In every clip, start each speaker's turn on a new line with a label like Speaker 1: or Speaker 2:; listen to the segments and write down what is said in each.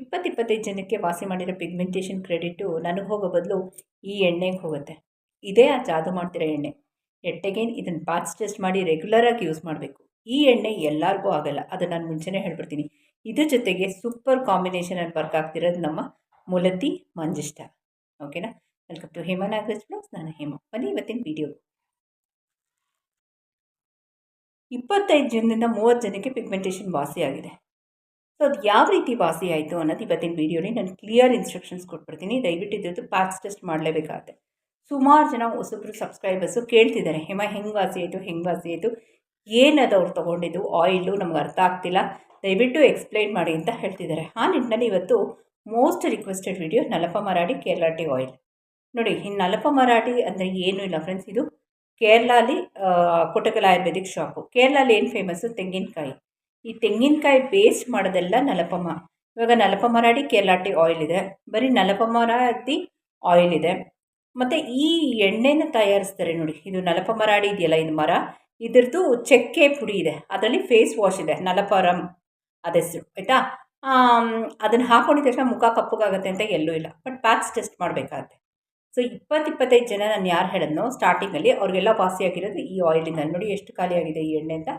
Speaker 1: ಇಪ್ಪತ್ತು ಇಪ್ಪತ್ತೈದು ಜನಕ್ಕೆ ವಾಸಿ ಮಾಡಿರೋ ಪಿಗ್ಮೆಂಟೇಷನ್ ಕ್ರೆಡಿಟು ನನಗೆ ಹೋಗೋ ಬದಲು ಈ ಎಣ್ಣೆಗೆ ಹೋಗುತ್ತೆ. ಇದೇ ಆ ಜಾದು ಮಾಡ್ತಿರೋ ಎಣ್ಣೆ. ಎಟ್ಟೆಗೇನು ಇದನ್ನು ಪಾಚ್ ಟೆಸ್ಟ್ ಮಾಡಿ ರೆಗ್ಯುಲರಾಗಿ ಯೂಸ್ ಮಾಡಬೇಕು. ಈ ಎಣ್ಣೆ ಎಲ್ಲರಿಗೂ ಆಗಲ್ಲ. ಅದು ನಾನು ಮುಂಚೆನೇ ಹೇಳ್ಬಿಡ್ತೀನಿ. ಇದ್ರ ಜೊತೆಗೆ ಸೂಪರ್ ಕಾಂಬಿನೇಷನ್ ಅಲ್ಲಿ ವರ್ಕ್ ಆಗ್ತಿರೋದು ನಮ್ಮ ಮುಲತಿ ಮಂಜಿಷ್ಟ ಓಕೆನಾ? Welcome to Hema Nagaraj blogs ನಾನು ಹೇಮ. ಬನ್ನಿ ಇವತ್ತಿನ ವಿಡಿಯೋ ಇಪ್ಪತ್ತೈದು ಜನದಿಂದ ಮೂವತ್ತು ಜನಕ್ಕೆ ಪಿಗ್ಮೆಂಟೇಷನ್ ವಾಸಿ ಆಗಿದೆ ಸೊ ಅದು ಯಾವ ರೀತಿ ವಾಸಿ ಆಯಿತು ಅನ್ನೋದು ಇವತ್ತಿನ ವೀಡಿಯೋಲಿ ನಾನು ಕ್ಲಿಯರ್ ಇನ್ಸ್ಟ್ರಕ್ಷನ್ಸ್ ಕೊಟ್ಬಿಡ್ತೀನಿ. ದಯವಿಟ್ಟು ಇದ್ದು ಪ್ಯಾಕ್ಸ್ ಟೆಸ್ಟ್ ಮಾಡಲೇಬೇಕಾಗುತ್ತೆ. ಸುಮಾರು ಜನ ಹೊಸಬ್ರು ಸಬ್ಸ್ಕ್ರೈಬರ್ಸು ಕೇಳ್ತಿದ್ದಾರೆ, ಹೇಮ, ಹೆಂಗೆ ವಾಸಿ ಆಯಿತು, ಹೆಂಗೆ ವಾಸಿ ಆಯಿತು? ಏನದು ಅವ್ರು ತೊಗೊಂಡಿದ್ದು? ಆಯಿಲು ನಮ್ಗೆ ಅರ್ಥ ಆಗ್ತಿಲ್ಲ. ದಯವಿಟ್ಟು ಎಕ್ಸ್ಪ್ಲೈನ್ ಮಾಡಿ ಅಂತ ಹೇಳ್ತಿದ್ದಾರೆ. ಆ ನಿಟ್ಟಿನಲ್ಲಿ ಇವತ್ತು ಮೋಸ್ಟ್ ರಿಕ್ವೆಸ್ಟೆಡ್ ವಿಡಿಯೋ ನಲಪ ಮರಾಠಿ ಕೇರಳ ಆಯಿಲ್ ನೋಡಿ, ಈ ನಲಪ ಮರಾಠಿ ಅಂದರೆ ಏನೂ ಇಲ್ಲ ಫ್ರೆಂಡ್ಸ್ ಇದು ಕೇರಳಲ್ಲಿ ಕೊಟಕಲ ಆಯುರ್ವೇದಿಕ್ ಶಾಪು ಕೇರಳಲ್ಲಿ ಏನು ಫೇಮಸ್ಸು ತೆಂಗಿನಕಾಯಿ. ಈ ತೆಂಗಿನಕಾಯಿ ಪೇಸ್ಟ್ ಮಾಡೋದೆಲ್ಲ ನಲಪಮ. ಇವಾಗ ನಲಪಮ ರಾಡಿ ಕೇರಳಾಟಿ ಆಯಿಲ್ ಇದೆ. ಬರೀ ನಲಪಮ ರಾಡಿ ಆಯಿಲ್ ಇದೆ. ಮತ್ತು ಈ ಎಣ್ಣೆನ ತಯಾರಿಸ್ತಾರೆ ನೋಡಿ, ಇದು ನಲಪ ಮರಾಡಿ ಇದೆಯಲ್ಲ ಇದು ಮರ? ಇದ್ರದ್ದು ಚಕ್ಕೆ ಪುಡಿ ಇದೆ. ಅದರಲ್ಲಿ ಫೇಸ್ ವಾಶ್ ಇದೆ, ನಲಪರಂ ಅದೆಸರು ಆಯಿತಾ? ಅದನ್ನು ಹಾಕೊಂಡಿದ ತಕ್ಷಣ ಮುಖ ಕಪ್ಪಗಾಗುತ್ತೆ ಅಂತ ಎಲ್ಲೂ ಇಲ್ಲ. ಬಟ್ ಪ್ಯಾಕ್ಸ್ ಟೆಸ್ಟ್ ಮಾಡಬೇಕಾಗತ್ತೆ. ಸೊ ಇಪ್ಪತ್ತು ಇಪ್ಪತ್ತೈದು ಜನ ನಾನು ಯಾರು ಹೇಳಿದ್ನೋ ಸ್ಟಾರ್ಟಿಂಗಲ್ಲಿ ಅವ್ರಿಗೆಲ್ಲ ವಾಸಿಯಾಗಿರೋದು ಈ ಆಯಿಲಿಂದ ನೋಡಿ, ಎಷ್ಟು ಖಾಲಿಯಾಗಿದೆ ಈ ಎಣ್ಣೆ ಅಂತ.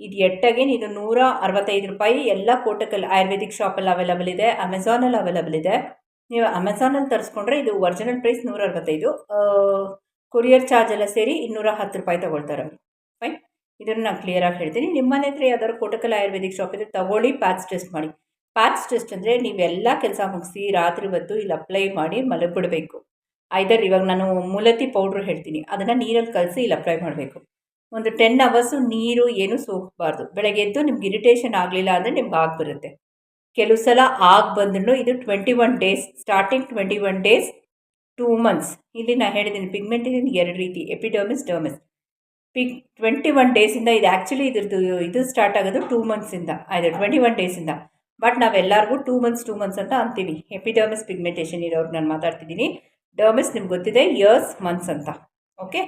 Speaker 1: ಇದು ಎಟ್ಟಾಗೇನು ಇದು ನೂರ ಅರವತ್ತೈದು ರೂಪಾಯಿ ಎಲ್ಲ ಕೋಟಕಲ್ಲಿ ಆಯುರ್ವೇದಿಕ್ ಶಾಪಲ್ಲಿ ಅವೈಲಬಲ್ ಇದೆ ಅಮೆಝಾನಲ್ಲಿ ಅವೈಲಬಲ್ ಇದೆ. ನೀವು ಅಮೆಝಾನಲ್ಲಿ ತರಿಸ್ಕೊಂಡ್ರೆ ಇದು ಒರಿಜಿನಲ್ ಪ್ರೈಸ್ ನೂರ ಅರವತ್ತೈದು. ಕೊರಿಯರ್ ಚಾರ್ಜ್ ಎಲ್ಲ ಸೇರಿ ಇನ್ನೂರ ಹತ್ತು ರೂಪಾಯಿ ತೊಗೊಳ್ತಾರೆ. ಅವರು ಫೈನ್ ಇದನ್ನು ನಾನು ಕ್ಲಿಯರಾಗಿ ಹೇಳ್ತೀನಿ. ನಿಮ್ಮ ಮನೆ ಹತ್ರ ಯಾವ್ದಾದ್ರು ಕೋಟಕಲ್ ಆಯುರ್ವೇದಿಕ್ ಶಾಪ್ ಇದೆ, ತಗೊಳ್ಳಿ ಪ್ಯಾಚ್ ಟೆಸ್ಟ್ ಮಾಡಿ. ಪ್ಯಾಚ್ ಟೆಸ್ಟ್ ಅಂದರೆ ನೀವೆಲ್ಲ ಕೆಲಸ ಮುಗಿಸಿ, ರಾತ್ರಿ ಹೊತ್ತು ಇಲ್ಲಿ ಅಪ್ಲೈ ಮಾಡಿ ಮಲಗಿಬಿಡಬೇಕು. ಐದರ್ ಇವಾಗ ನಾನು ಮೂಲತಿ ಪೌಡ್ರ್ ಹೇಳ್ತೀನಿ. ಅದನ್ನು ನೀರಲ್ಲಿ ಕಲಸಿ ಇಲ್ಲಿ ಅಪ್ಲೈ ಮಾಡಬೇಕು. ಒಂದು ಟೆನ್ ಅವರ್ಸು ನೀರು ಏನು ಸೋಕಬಾರ್ದು. ಬೆಳಗ್ಗೆ ಎದ್ದು ನಿಮ್ಗೆ ಇರಿಟೇಷನ್ ಆಗಲಿಲ್ಲ ಅಂದರೆ ನಿಮ್ಗೆ ಆಗಿಬರುತ್ತೆ ಕೆಲವು ಸಲ ಆಗಿ ಬಂದ್ರೂ ಇದು twenty one days starting twenty one days to months ಇಲ್ಲಿ ನಾನು ಹೇಳಿದ್ದೀನಿ ಪಿಗ್ಮೆಂಟೇಷನ್ ಎರಡು ರೀತಿ epidermis dermis pig twenty one ಡೇಸಿಂದ ಇದು ಆ್ಯಕ್ಚುಲಿ ಇದ್ರದ್ದು ಇದು ಸ್ಟಾರ್ಟ್ ಆಗೋದು ಟೂ ಮಂತ್ಸಿಂದ ಆಯಿತು ಟ್ವೆಂಟಿ ಒನ್ ಡೇಸಿಂದ ಬಟ್ ನಾವೆಲ್ಲರಿಗೂ ಟೂ ಮಂತ್ಸ್ ಟೂ ಮಂತ್ಸ್ ಅಂತ ಅಂತೀವಿ. ಎಪಿಡರ್ಮಿಸ್ ಪಿಗ್ಮೆಂಟೇಷನ್ ಇರೋರು ನಾನು ಮಾತಾಡ್ತಿದ್ದೀನಿ. ಡರ್ಮಿಸ್ ನಿಮ್ಗೆ ಗೊತ್ತಿದೆ ಇಯರ್ಸ್ ಮಂತ್ಸ್ ಅಂತ. ಓಕೆ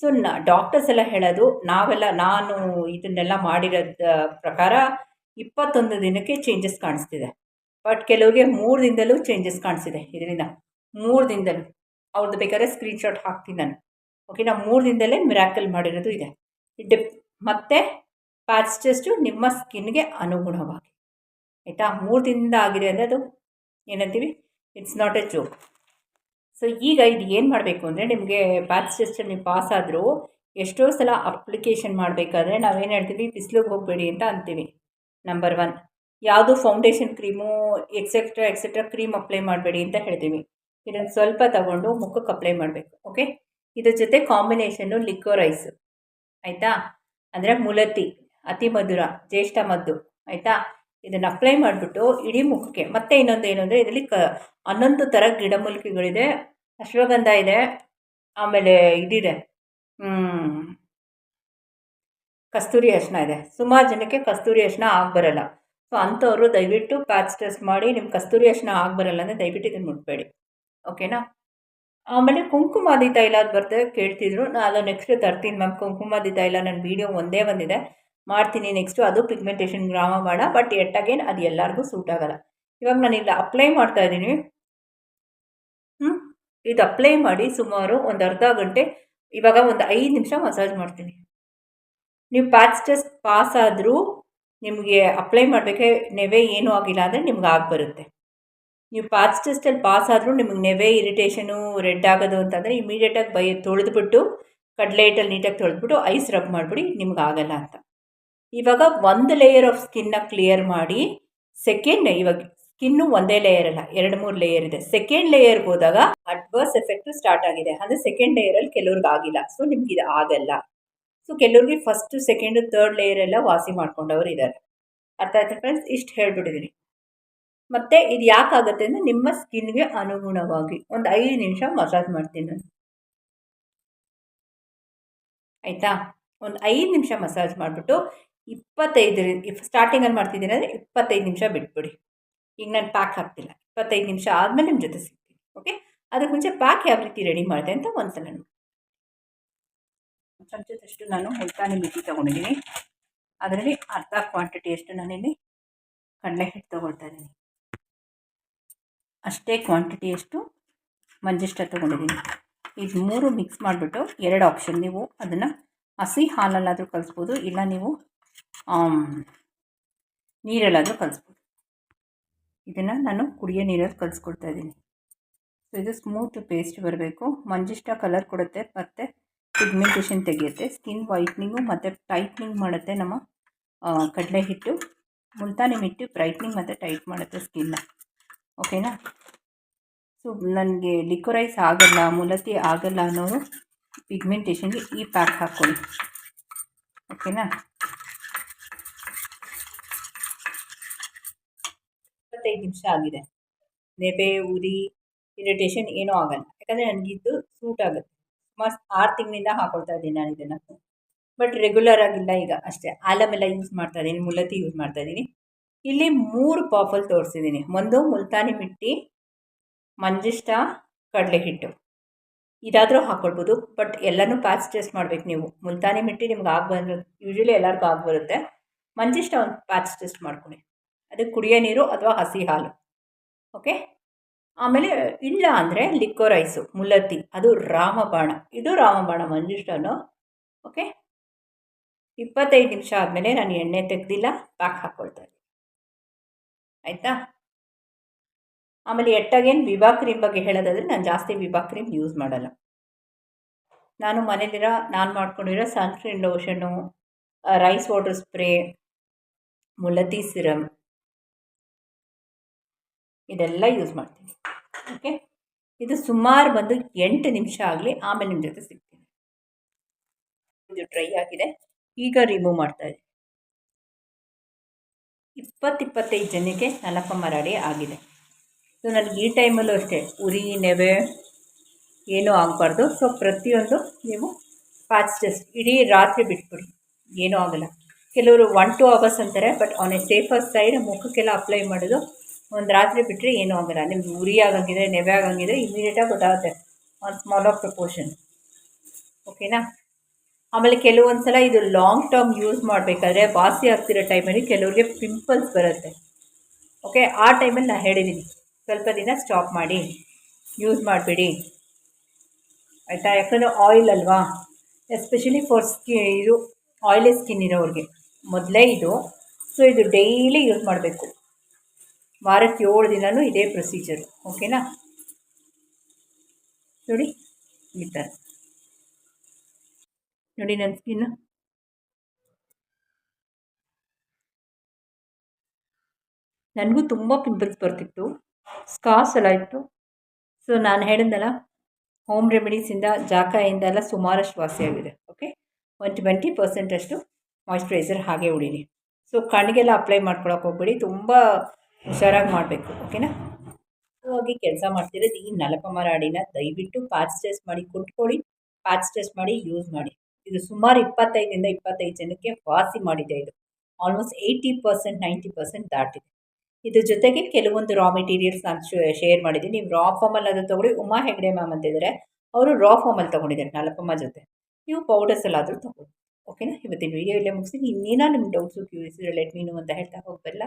Speaker 1: ಸೊ ನ ಡಾಕ್ಟರ್ಸ್ ಎಲ್ಲ ಹೇಳೋದು, ನಾವೆಲ್ಲ, ನಾನು ಇದನ್ನೆಲ್ಲ ಮಾಡಿರೋದ ಪ್ರಕಾರ ಇಪ್ಪತ್ತೊಂದು ದಿನಕ್ಕೆ ಚೇಂಜಸ್ ಕಾಣಿಸ್ತಿದೆ. ಬಟ್ ಕೆಲವರಿಗೆ ಮೂರು ದಿನದಲ್ಲೂ ಚೇಂಜಸ್ ಕಾಣಿಸಿದೆ ಇದರಿಂದ. ಮೂರು ದಿನದಲ್ಲೂ. ಅವ್ರದ್ದು ಬೇಕಾದ್ರೆ ಸ್ಕ್ರೀನ್ಶಾಟ್ ಹಾಕ್ತೀನಿ ನಾನು. ಓಕೆ ನಾವು ಮೂರು ದಿನದಲ್ಲೇ ಮಿರಾಕಲ್ ಮಾಡಿರೋದು ಇದೆ. ಡಿಪ್ ಮತ್ತು ಪ್ಯಾಚ್ ಟೆಸ್ಟು ನಿಮ್ಮ ಸ್ಕಿನ್ಗೆ ಅನುಗುಣವಾಗಿ. ಆಯಿತಾ? ಮೂರು ದಿನದಿಂದ ಆಗಿದೆ ಅಂದರೆ ಅದು, ಏನಂತೀವಿ? It's not a joke so ಈಗ ಇದು ಏನು ಮಾಡಬೇಕು ಅಂದರೆ ನಿಮಗೆ ಬ್ಯಾಚ್ ಟೆಸ್ಟಲ್ಲಿ ನೀವು ಪಾಸ್ ಆದರೂ ಎಷ್ಟೋ ಸಲ ಅಪ್ಲಿಕೇಶನ್ ಮಾಡಬೇಕಾದ್ರೆ ನಾವೇನು ಹೇಳ್ತೀವಿ, ಬಿಸಿಲಿಗೆ ಹೋಗಬೇಡಿ ಅಂತ ಅಂತೀವಿ. ನಂಬರ್ ಒನ್ ಯಾವುದು foundation cream etcetera etcetera cream apply ಮಾಡಬೇಡಿ ಅಂತ ಹೇಳ್ತೀವಿ. ಇದನ್ನು ಸ್ವಲ್ಪ ತಗೊಂಡು ಮುಖಕ್ಕೆ ಅಪ್ಲೈ ಮಾಡಬೇಕು ಓಕೆ ಇದ್ರ ಜೊತೆ ಕಾಂಬಿನೇಷನ್ನು ಲಿಕ್ಕೋ ರೈಸ್ ಆಯಿತಾ? ಅಂದರೆ ಮುಲತಿ ಅತಿ ಮಧುರ, ಜ್ಯೇಷ್ಠ ಮದ್ದು. ಆಯಿತಾ? ಇದನ್ನು ಅಪ್ಲೈ ಮಾಡಿಬಿಟ್ಟು ಇಡೀ ಮುಖಕ್ಕೆ, ಮತ್ತೆ ಇನ್ನೊಂದು ಏನು ಅಂದರೆ ಇದರಲ್ಲಿ ಕ, ಹನ್ನೊಂದು ಥರ ಗಿಡಮೂಲಿಕೆಗಳಿದೆ, ಅಶ್ವಗಂಧ ಇದೆ, ಆಮೇಲೆ ಇದಿದೆ ಕಸ್ತೂರಿ ಅರ್ಶನ ಇದೆ. ಸುಮಾರು ಜನಕ್ಕೆ ಕಸ್ತೂರಿ ಅರ್ಶನ ಆಗಿಬರಲ್ಲ ಸೊ ಅಂಥವರು ದಯವಿಟ್ಟು ಪ್ಯಾಚ್ ಟೆಸ್ಟ್ ಮಾಡಿ ನಿಮ್ಮ ಕಸ್ತೂರಿ ಅರ್ಶನ ಆಗಬರಲ್ಲ ಅಂದರೆ ದಯವಿಟ್ಟು ಇದನ್ನು ಮುಟ್ಬೇಡಿ. ಓಕೆನಾ ಆಮೇಲೆ ಕುಂಕುಮಾದಿ ತೈಲ ಅದು ಬರ್ತದೆ ಕೇಳ್ತಿದ್ರು ನಾನು ನೆಕ್ಸ್ಟ್ ತರ್ತೀನಿ ಮ್ಯಾಮ್ ಕುಂಕುಮಾದಿ ತೈಲ ನನ್ನ ವೀಡಿಯೋ ಒಂದೇ ಒಂದಿದೆ ಮಾಡ್ತೀನಿ ನೆಕ್ಸ್ಟು ಅದು ಪಿಗ್ಮೆಂಟೇಷನ್ ಗ್ರಾಮ ಮಾಡ ಬಟ್ ಎಟ್ ಅಗೇನ್ ಅದು ಎಲ್ಲರಿಗೂ ಸೂಟ್ ಆಗೋಲ್ಲ. ಇವಾಗ ನಾನು ಇಲ್ಲಿ ಅಪ್ಲೈ ಮಾಡ್ತಾ ಇದ್ದೀನಿ. ಹ್ಞೂ ಇದು ಅಪ್ಲೈ ಮಾಡಿ ಸುಮಾರು ಒಂದು ಅರ್ಧ ಗಂಟೆ, ಇವಾಗ ಒಂದು ಐದು ನಿಮಿಷ ಮಸಾಜ್ ಮಾಡ್ತೀನಿ. ನೀವು ಪ್ಯಾಚ್ ಟೆಸ್ಟ್ ಪಾಸ್ ಆದರೂ ನಿಮಗೆ ಅಪ್ಲೈ ಮಾಡಬೇಕೆ ನೆವೆ ಏನೂ ಆಗಿಲ್ಲ ಅಂದರೆ ನಿಮ್ಗೆ ಆಗಿ ಬರುತ್ತೆ. ನೀವು ಪ್ಯಾಚ್ ಟೆಸ್ಟಲ್ಲಿ ಪಾಸ್ ಆದರೂ ನಿಮಗೆ ನೆವೆ ಇರಿಟೇಷನು ರೆಡ್ ಆಗೋದು ಅಂತಂದರೆ ಇಮಿಡಿಯೇಟಾಗಿ ಬೈ ತೊಳೆದ್ಬಿಟ್ಟು, ಕಡಲೆ ಹಿಟ್ಟಲ್ಲಿ ನೀಟಾಗಿ ತೊಳೆದ್ಬಿಟ್ಟು ಐಸ್ ರಬ್ ಮಾಡಿಬಿಡಿ, ನಿಮ್ಗೆ ಆಗಲ್ಲ ಅಂತ. ಇವಾಗ ಒಂದು ಲೇಯರ್ ಆಫ್ ಸ್ಕಿನ್ನ ಕ್ಲಿಯರ್ ಮಾಡಿ ಸೆಕೆಂಡ್ ಇವಾಗ ಸ್ಕಿನ್ನು ಒಂದೇ ಲೇಯರ್ ಅಲ್ಲ, ಎರಡು, ಮೂರು ಲೇಯರ್ ಇದೆ. ಸೆಕೆಂಡ್ ಲೇಯರ್ಗೆ ಹೋದಾಗ ಅಡ್ವರ್ಸ್ ಎಫೆಕ್ಟ್ ಸ್ಟಾರ್ಟ್ ಆಗಿದೆ. ಅಂದರೆ ಸೆಕೆಂಡ್ ಲೇಯರಲ್ಲಿ ಕೆಲವ್ರಿಗೆ ಆಗಿಲ್ಲ. ಸೊ ನಿಮ್ಗೆ ಇದು ಆಗಲ್ಲ. ಸೊ ಕೆಲವ್ರಿಗೆ ಫಸ್ಟು ಸೆಕೆಂಡು ತರ್ಡ್ ಲೇಯರ್ ಎಲ್ಲ ವಾಸಿ ಮಾಡ್ಕೊಂಡವ್ರು ಇದ್ದಾರೆ ಅರ್ಥ ಆಯ್ತಾ ಫ್ರೆಂಡ್ಸ್ ಇಷ್ಟು ಹೇಳ್ಬಿಟ್ಟಿದ್ದೀನಿ ಮತ್ತು ಇದು ಯಾಕಾಗುತ್ತೆ ಅಂದರೆ ನಿಮ್ಮ ಸ್ಕಿನ್ಗೆ ಅನುಗುಣವಾಗಿ ಒಂದು ಐದು ನಿಮಿಷ ಮಸಾಜ್ ಮಾಡ್ತೀನಿ ನಾನು. ಆಯಿತಾ? ಒಂದು ಐದು ನಿಮಿಷ ಮಸಾಜ್ ಮಾಡಿಬಿಟ್ಟು ಇಪ್ಪತ್ತೈದು ಸ್ಟಾರ್ಟಿಂಗಲ್ಲಿ ಮಾಡ್ತಿದ್ದೀನಿ ಅಂದರೆ ಇಪ್ಪತ್ತೈದು ನಿಮಿಷ ಬಿಟ್ಬಿಡಿ. ಈಗ ನಾನು ಪ್ಯಾಕ್ ಹಾಕ್ತಿಲ್ಲ. ಇಪ್ಪತ್ತೈದು ನಿಮಿಷ ಆದಮೇಲೆ ನಿಮ್ಮ ಜೊತೆ ಸಿಗ್ತೀನಿ ಓಕೆ ಅದಕ್ಕೆ ಮುಂಚೆ ಪ್ಯಾಕ್ ಯಾವ ರೀತಿ ರೆಡಿ ಮಾಡಿದೆ ಅಂತ ಒಂದ್ಸಲ ನೋಡಿ. ಚಮಚದಷ್ಟು ನಾನು ಮುಲ್ತಾನಿ ಮಿತಿ ತೊಗೊಂಡಿದ್ದೀನಿ. ಅದರಲ್ಲಿ ಅರ್ಧ ಕ್ವಾಂಟಿಟಿ ಎಷ್ಟು ನಾನಿಲ್ಲಿ ಕಡಲೆ ಹಿಟ್ಟು ತೊಗೊಳ್ತಾ ಇದ್ದೀನಿ. ಅಷ್ಟೇ ಕ್ವಾಂಟಿಟಿಯಷ್ಟು ಮಂಜಿಷ್ಟ ತೊಗೊಂಡಿದ್ದೀನಿ. ಇದು ಮೂರು ಮಿಕ್ಸ್ ಮಾಡಿಬಿಟ್ಟು ಎರಡು ಆಪ್ಷನ್ ನೀವು ಅದನ್ನು ಹಸಿ ಹಾಲಲ್ಲಾದರೂ ಕಲಿಸ್ಬೋದು, ಇಲ್ಲ ನೀವು ನೀರಲ್ಲಾದರೂ ಕಲಿಸ್ಬೋದು. ಇದನ್ನು ನಾನು ಕುಡಿಯೋ ನೀರಲ್ಲಿ ಕಲಿಸ್ಕೊಡ್ತಾ ಇದ್ದೀನಿ. ಸೊ ಇದು ಸ್ಮೂತ್ ಪೇಸ್ಟ್ ಬರಬೇಕು. ಮಂಜಿಷ್ಟ ಕಲರ್ ಕೊಡುತ್ತೆ, ಮತ್ತು ಪಿಗ್ಮೆಂಟೇಷನ್ ತೆಗೆಯುತ್ತೆ. ಸ್ಕಿನ್ ವೈಟ್ನಿಂಗು ಮತ್ತು ಟೈಟ್ನಿಂಗ್ ಮಾಡುತ್ತೆ ನಮ್ಮ ಕಡಲೆ ಹಿಟ್ಟು. ಮುಲ್ತಾನಿ ಹಿಟ್ಟು ಬ್ರೈಟ್ನಿಂಗ್ ಮತ್ತು ಟೈಟ್ ಮಾಡುತ್ತೆ ಸ್ಕಿನ್ನ ಓಕೆನಾ ಸೊ ನನಗೆ ಲಿಕ್ವರೈಸ್ ಆಗಲ್ಲ ಮುಲತಿ ಆಗಲ್ಲ ಅನ್ನೋರು ಪಿಗ್ಮೆಂಟೇಷನ್ಗೆ ಈ ಪ್ಯಾಕ್ ಹಾಕ್ಕೊಳ್ಳಿ. ಓಕೆನಾ ಇಪ್ಪತ್ತೈದು ನಿಮಿಷ ಆಗಿದೆ. ನೆಪೆ, ಉರಿ ಇರಿಟೇಷನ್ ಏನೂ ಆಗಲ್ಲ. ಯಾಕಂದರೆ ನನಗಿದ್ದು ಸೂಟ್ ಆಗುತ್ತೆ. ಸುಮಾರು ಆರು ತಿಂಗಳಿಂದ ಹಾಕೊಳ್ತಾ ಇದ್ದೀನಿ ನಾನು ಇದನ್ನು. ಬಟ್ ರೆಗ್ಯುಲರ್ ಆಗಿಲ್ಲ ಈಗ ಅಷ್ಟೇ. ಆಲಮ್ ಎಲ್ಲ ಯೂಸ್ ಮಾಡ್ತಾ ಇದ್ದೀನಿ ಮುಲತಿ ಯೂಸ್ ಮಾಡ್ತಾ ಇದ್ದೀನಿ. ಇಲ್ಲಿ ಮೂರು ಪಾಫಲ್ ತೋರಿಸಿದ್ದೀನಿ. ಒಂದು ಮುಲ್ತಾನಿ ಮಿಟ್ಟಿ, ಮಂಜಿಷ್ಟ ಕಡಲೆ ಹಿಟ್ಟು ಇದಾದರೂ ಹಾಕ್ಕೊಳ್ಬೋದು ಬಟ್ ಎಲ್ಲನೂ ಪ್ಯಾಚ್ ಟೆಸ್ಟ್ ಮಾಡಬೇಕು ನೀವು. ಮುಲ್ತಾನಿ ಮಿಟ್ಟಿ ನಿಮ್ಗೆ ಆಗಿ ಬಂದು ಯೂಶ್ವಲಿ ಎಲ್ಲರಿಗೂ ಆಗಿ ಬರುತ್ತೆ. ಮಂಜಿಷ್ಟ ಒಂದು ಪ್ಯಾಚ್ ಟೆಸ್ಟ್ ಮಾಡ್ಕೊಳ್ಳಿ ಅದಕ್ಕೆ ಕುಡಿಯೋ ನೀರು ಅಥವಾ ಹಸಿ ಹಾಲು. ಓಕೆ? ಆಮೇಲೆ ಇಲ್ಲ ಅಂದರೆ ಲಿಕ್ಕೋ ರೈಸು ಮುಲ್ಲತ್ತಿ, ಅದು ರಾಮಬಾಣ. ಇದು ರಾಮಬಾಣ ಮಂಜಿಷ್ಟನು ಓಕೆ? ಇಪ್ಪತ್ತೈದು ನಿಮಿಷ ಆದಮೇಲೆ ನಾನು ಎಣ್ಣೆ ತೆಗೆದಿಲ್ಲ, ಪ್ಯಾಕ್ ಹಾಕ್ಕೊಳ್ತಾ ಇದ್ದೀನಿ. ಆಯಿತಾ? ಆಮೇಲೆ ಎಟ್ಟಾಗೇನು ವಿಭಾ ಕ್ರೀಮ್ ಬಗ್ಗೆ ಹೇಳೋದಾದರೆ ನಾನು ಜಾಸ್ತಿ ವಿಭಾ ಕ್ರೀಮ್ ಯೂಸ್ ಮಾಡಲ್ಲ. ನಾನು ಮನೇಲಿರೋ, ನಾನು ಮಾಡ್ಕೊಂಡಿರೋ sunscreen lotion rice water spray ಮುಲತಿ serum ಇದೆಲ್ಲ ಯೂಸ್ ಮಾಡ್ತೀನಿ. ಓಕೆ ಇದು ಸುಮಾರು ಬಂದು ಎಂಟು ನಿಮಿಷ ಆಗಲಿ ಆಮೇಲೆ ನಿಮ್ಮ ಜೊತೆ ಸಿಗ್ತೀನಿ. ಇದು ಡ್ರೈ ಆಗಿದೆ. ಈಗ ರಿಮೂವ್ ಮಾಡ್ತಾ ಇದ್ದೀನಿ. ಇಪ್ಪತ್ತಿಪ್ಪತ್ತೈದು ಜನಕ್ಕೆ ನಲಪ ಮರಾಡಿ ಆಗಿದೆ. ಸೊ ನನಗೆ ಈ ಟೈಮಲ್ಲೂ ಅಷ್ಟೇ, ಉರಿ, ನೆವೆ ಏನೂ ಆಗಬಾರ್ದು. ಸೊ ಪ್ರತಿಯೊಂದು ನೀವು ಪ್ಯಾಚ್ ಟೆಸ್ಟ್ ಇಡೀ ರಾತ್ರಿ ಬಿಟ್ಬಿಡಿ. ಏನೂ ಆಗಲ್ಲ. ಕೆಲವರು ಒನ್ ಟು ಅವರ್ಸ್ ಅಂತಾರೆ but on a safer side ಮುಖಕ್ಕೆಲ್ಲ apply ಮಾಡೋದು ಒಂದು ರಾತ್ರಿ ಬಿಟ್ಟರೆ ಏನೂ ಆಗೋಲ್ಲ. ನಿಮ್ಗೆ ಉರಿ ಆಗಂಗಿದ್ರೆ ನೆವೆ ಆಗಂಗಿದ್ರೆ ಇಮಿಡಿಯೇಟಾಗಿ ಗೊತ್ತಾಗುತ್ತೆ. ಒಂದು ಸ್ಮಾಲ್ ಆಫ್ ಪ್ರಪೋರ್ಷನ್ ಓಕೆನಾ ಆಮೇಲೆ ಕೆಲವೊಂದು ಸಲ ಇದು ಲಾಂಗ್ ಟರ್ಮ್ ಯೂಸ್ ಮಾಡಬೇಕಾದ್ರೆ ವಾಸಿ ಆಗ್ತಿರೋ ಟೈಮಲ್ಲಿ ಕೆಲವ್ರಿಗೆ ಪಿಂಪಲ್ಸ್ ಬರುತ್ತೆ. ಓಕೆ ಆ ಟೈಮಲ್ಲಿ ನಾನು ಹೇಳಿದ್ದೀನಿ ಸ್ವಲ್ಪ ದಿನ ಸ್ಟಾಪ್ ಮಾಡಿ ಯೂಸ್ ಮಾಡಬೇಡಿ. ಆಯಿತಾ? ಯಾಕಂದರೆ ಆಯಿಲ್ ಅಲ್ವಾ? ಎಸ್ಪೆಷಲಿ ಫಾರ್ ಸ್ಕಿ ಇದು ಆಯಿಲಿ ಸ್ಕಿನ್ ಇರೋರಿಗೆ ಮೊದಲೇ ಇದು. ಸೊ ಇದು ಡೈಲಿ ಯೂಸ್ ಮಾಡಬೇಕು. ವಾರಕ್ಕೆ ಏಳು ದಿನವೂ ಇದೇ ಪ್ರೊಸೀಜರ್ ಓಕೆನಾ ನೋಡಿ ಈ ಥರ ನೋಡಿ ನನ್ನ ಸ್ಕಿನ್ ನನಗೂ ತುಂಬ ಪಿಂಪಲ್ಸ್ ಬರ್ತಿತ್ತು. ಸ್ಕಾಸ್ ಎಲ್ಲ ಇತ್ತು. ಸೊ ನಾನು ಹೇಳಿದ್ನಲ್ಲ ಹೋಮ್ ರೆಮಿಡೀಸಿಂದ ಜಾಕಾಯಿಂದ ಎಲ್ಲ ಸುಮಾರಷ್ಟು ವಾಸಿಯಾಗಿದೆ ಓಕೆ ಒನ್ ಟ್ವೆಂಟಿ ಪರ್ಸೆಂಟಷ್ಟು ಮಾಯಿಶ್ಚರೈಸರ್ ಹಾಗೆ ಉಳಿರಿ ಸೊ ಕಣ್ಣಿಗೆಲ್ಲ ಅಪ್ಲೈ ಮಾಡ್ಕೊಳಕ್ಕೆ ಹೋಗ್ಬೇಡಿ. ತುಂಬ ಹುಷಾರಾಗಿ ಮಾಡಬೇಕು, ಓಕೆನಾ? ಹಾಗಾಗಿ ಕೆಲಸ ಮಾಡ್ತಿರೋದು ಈ ನಲಪಮರಾಡಿನ ದಯವಿಟ್ಟು ಪ್ಯಾಚ್ ಟೆಸ್ಟ್ ಮಾಡಿ ಕುಟ್ಕೊಳ್ಳಿ ಪ್ಯಾಚ್ ಟೆಸ್ಟ್ ಮಾಡಿ ಯೂಸ್ ಮಾಡಿ. ಇದು ಸುಮಾರು ಇಪ್ಪತ್ತೈದರಿಂದ ಇಪ್ಪತ್ತೈದು ಜನಕ್ಕೆ ವಾಸಿ ಮಾಡಿದೆ ಇದು. Almost eighty percent, ninety percent ದಾಟಿದೆ. ಇದ್ರ ಜೊತೆಗೆ ಕೆಲವೊಂದು ರಾ ಮೆಟೀರಿಯಲ್ಸ್ ನಾನು ಶೇರ್ ಮಾಡಿದ್ದೀನಿ. ನೀವು ರಾ ಫಾರ್ಮಲ್ಲಿ ಅದು ತೊಗೊಳ್ಳಿ, ಉಮಾ ಹೆಗ್ಡೆ ಮ್ಯಾಮ್ ಅಂತಿದ್ದಾರೆ ಅವರು ರಾ ಫಾರ್ಮಲ್ಲಿ ತೊಗೊಂಡಿದ್ದಾರೆ ನಲಪಮ್ಮ ಜೊತೆ. ನೀವು ಪೌಡರ್ಸಲ್ಲಾದರೂ ತೊಗೊಳ್ಳಿ, ಓಕೆನಾ? ಇವತ್ತಿನ ವೀಡಿಯೋ ಇಲ್ಲೇ ಮುಗಿಸಿ ಇನ್ನೇನೋ ನಿಮ್ಮ ಡೌಟ್ಸು ಕ್ಯೂರಿಯಸ್ ಲೆಟ್ ಮೀನು ಅಂತ ಹೇಳ್ತಾ ಹೋಗ್ಬಲ್ಲ